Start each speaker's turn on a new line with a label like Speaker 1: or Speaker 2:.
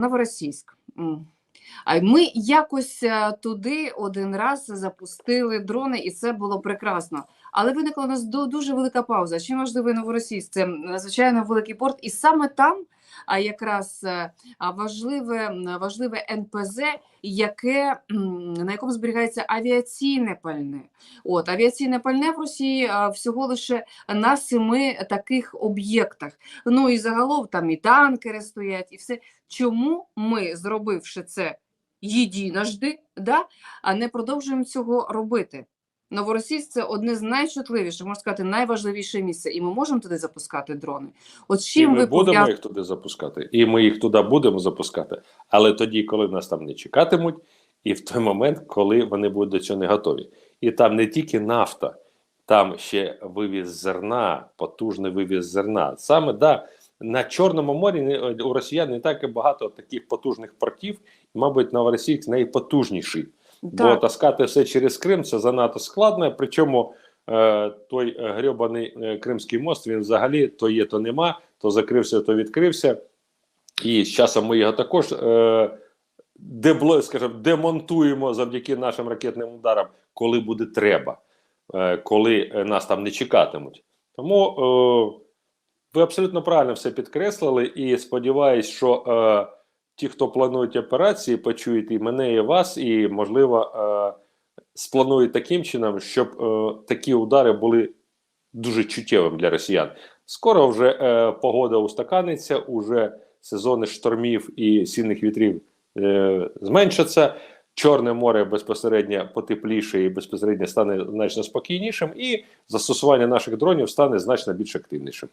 Speaker 1: Новоросійськ. А ми якось е, туди один раз запустили дрони, і це було прекрасно. Але виникла у нас ду- дуже велика пауза. Чим важливий Новоросійськ? Це надзвичайно великий порт, і саме там а якраз е, важливе, важливе НПЗ, яке на якому зберігається авіаційне пальне. От авіаційне пальне в Росії всього лише на семи таких об'єктах. Ну і загалом там і танкери стоять, і все. Чому ми, зробивши це єдиножди, да, а не продовжуємо цього робити? Новоросійськ це одне з найчутливіших, можна сказати, найважливіше місце, і ми можемо туди запускати дрони. От з
Speaker 2: І
Speaker 1: чим
Speaker 2: ми
Speaker 1: ви
Speaker 2: будемо їх туди запускати, і ми їх туди будемо запускати, але тоді, коли нас там не чекатимуть, і в той момент, коли вони будуть до цього не готові. І там не тільки нафта, там ще вивіз зерна, потужний вивіз зерна. Саме да, на Чорному морі у росіян не так і багато таких потужних портів, і, мабуть, Новоросійськ найпотужніший. Бо таскати все через Крим це занадто складно. Причому е, той е, грьобаний е, Кримський мост він взагалі то є, то нема, то закрився, то відкрився. І з часом ми його також е, дебло, скажімо, демонтуємо завдяки нашим ракетним ударам, коли буде треба, е, коли е, нас там не чекатимуть. Тому е, ви абсолютно правильно все підкреслили, і сподіваюсь, що е, ті, хто планують операції, почують і мене, і вас, і, можливо, е, спланують таким чином, щоб е, такі удари були дуже чуттєвим для росіян. Скоро вже е, погода устаканиться, уже сезони штормів і сильних вітрів зменшаться. Чорне море безпосередньо потепліше і безпосередньо стане значно спокійнішим, і застосування наших дронів стане значно більш активнішим.